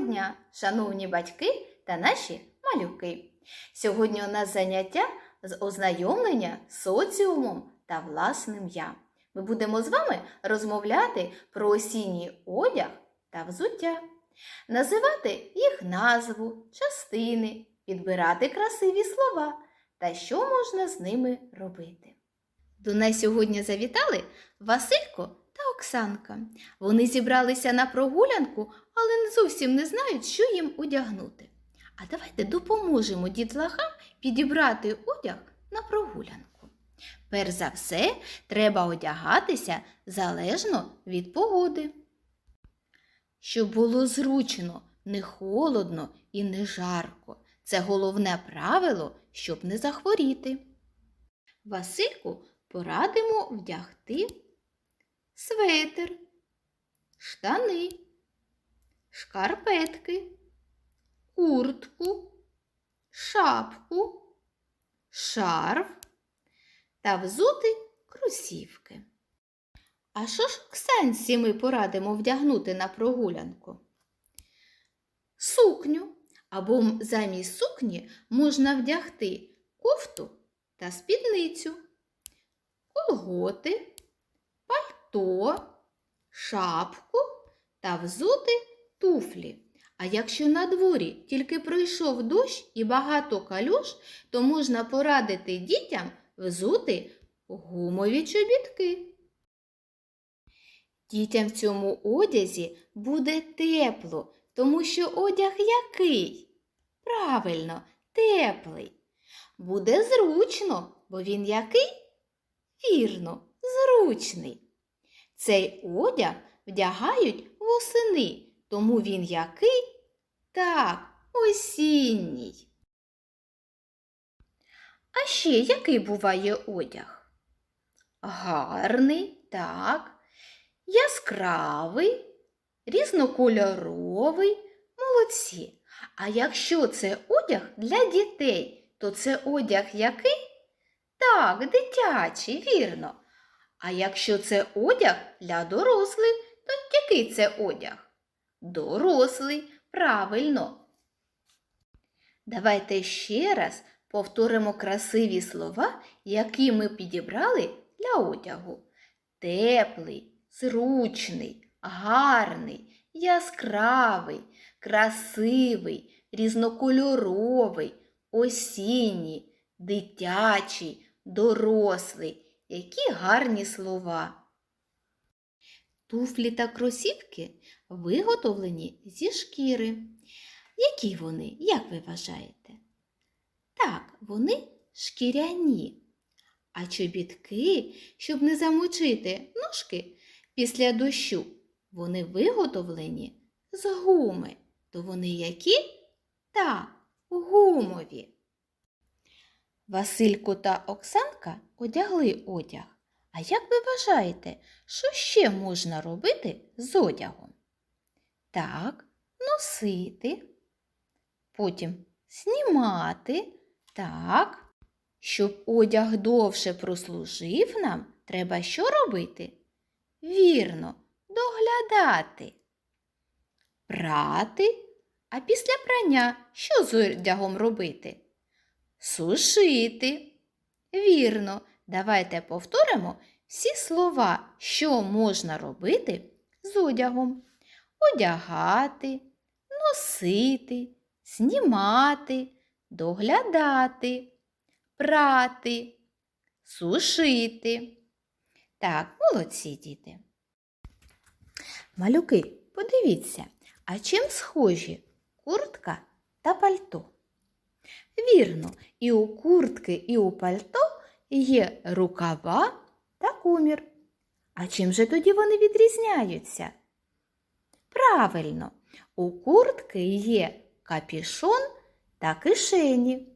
Дня, шановні батьки та наші малюки! Сьогодні у нас заняття з ознайомлення з соціумом та власним я. Ми будемо з вами розмовляти про осінній одяг та взуття, називати їх назву, частини, підбирати красиві слова та що можна з ними робити. До нас сьогодні завітали Василько Оксанка. Вони зібралися на прогулянку, але зовсім не знають, що їм одягнути. А давайте допоможемо дітлахам підібрати одяг на прогулянку. Перш за все, треба одягатися залежно від погоди. Щоб було зручно, не холодно і не жарко. Це головне правило, щоб не захворіти. Васильку порадимо вдягти светр, штани, шкарпетки, куртку, шапку, шарф. Та взути кросівки. А що ж Ксенсі ми порадимо вдягнути на прогулянку? Сукню. Або замість сукні можна вдягти кофту та спідницю, колготи, пальто, шапку та взути туфлі. А якщо на дворі тільки пройшов дощ і багато калюш, то можна порадити дітям взути гумові чобітки. Дітям в цьому одязі буде тепло, тому що одяг який? Правильно, теплий. Буде зручно, бо він який? Вірно, зручний. Цей одяг вдягають восени, тому він який? Так, осінній. А ще який буває одяг? Гарний, так, яскравий, різнокольоровий, молодці. А якщо це одяг для дітей, то це одяг який? Так, дитячий, вірно. А якщо це одяг для дорослих, то який це одяг? Дорослий, правильно. Давайте ще раз повторимо красиві слова, які ми підібрали для одягу. Теплий, зручний, гарний, яскравий, красивий, різнокольоровий, осінній, дитячий, дорослий. Які гарні слова. Туфлі та кросівки виготовлені зі шкіри. Які вони, як ви вважаєте? Так, вони шкіряні. А чобітки, щоб не замочити ножки після дощу, вони виготовлені з гуми. То вони які? Так, гумові. Василько та Оксанка одягли одяг. А як ви вважаєте, що ще можна робити з одягом? Так, носити, потім знімати. Так. Щоб одяг довше прослужив нам, треба що робити? Вірно, доглядати. Прати, а після прання що з одягом робити? Сушити. Вірно, давайте повторимо всі слова, що можна робити з одягом. Одягати, носити, знімати, доглядати, прати, сушити. Так, молодці діти. Малюки, подивіться, а чим схожі куртка та пальто? Вірно, і у куртки, і у пальто є рукава та комір. А чим же тоді вони відрізняються? Правильно, у куртки є капішон та кишені,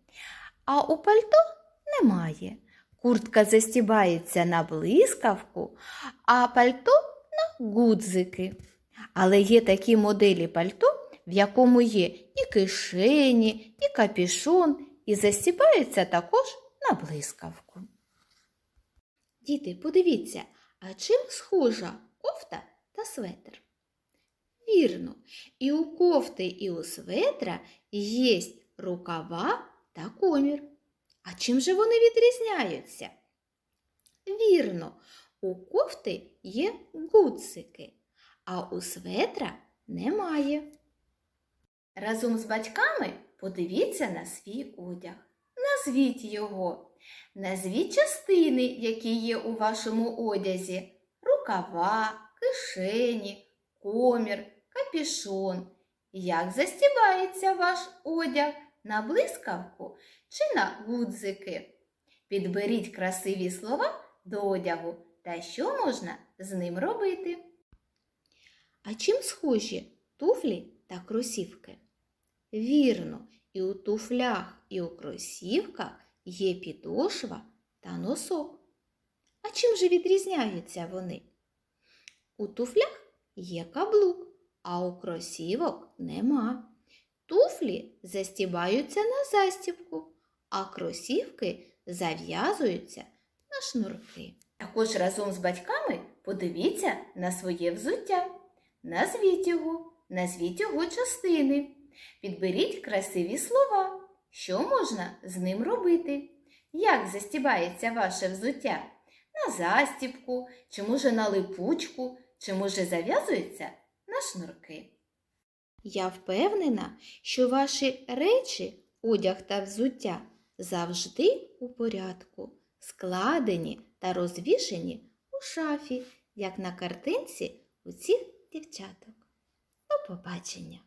а у пальто немає. Куртка застібається на блискавку, а пальто на гудзики. Але є такі моделі пальто, в якому є і кишені, і капішон, і застібається також на блискавку. Діти, подивіться, а чим схожа кофта та светр? Вірно, і у кофти, і у светра є рукава та комір. А чим же вони відрізняються? Вірно, у кофти є гудзики, а у светра немає. Разом з батьками подивіться на свій одяг. Назвіть його. Назвіть частини, які є у вашому одязі: рукава, кишені, комір, капішон. Як застібається ваш одяг на блискавку чи на гудзики? Підберіть красиві слова до одягу та що можна з ним робити. А чим схожі туфлі та кросівки? Вірно, і у туфлях, і у кросівках є підошва та носок. А чим же відрізняються вони? У туфлях є каблук, а у кросівок нема. Туфлі застібаються на застібку, а кросівки зав'язуються на шнурки. Також разом з батьками подивіться на своє взуття. Назвіть його, назвіть його частини. Підберіть красиві слова. Що можна з ним робити? Як застібається ваше взуття? На застібку, чи може на липучку, чи може зав'язується на шнурки. Я впевнена, що ваші речі, одяг та взуття завжди у порядку, складені та розвішені у шафі, як на картинці у цих дівчаток. Побачення!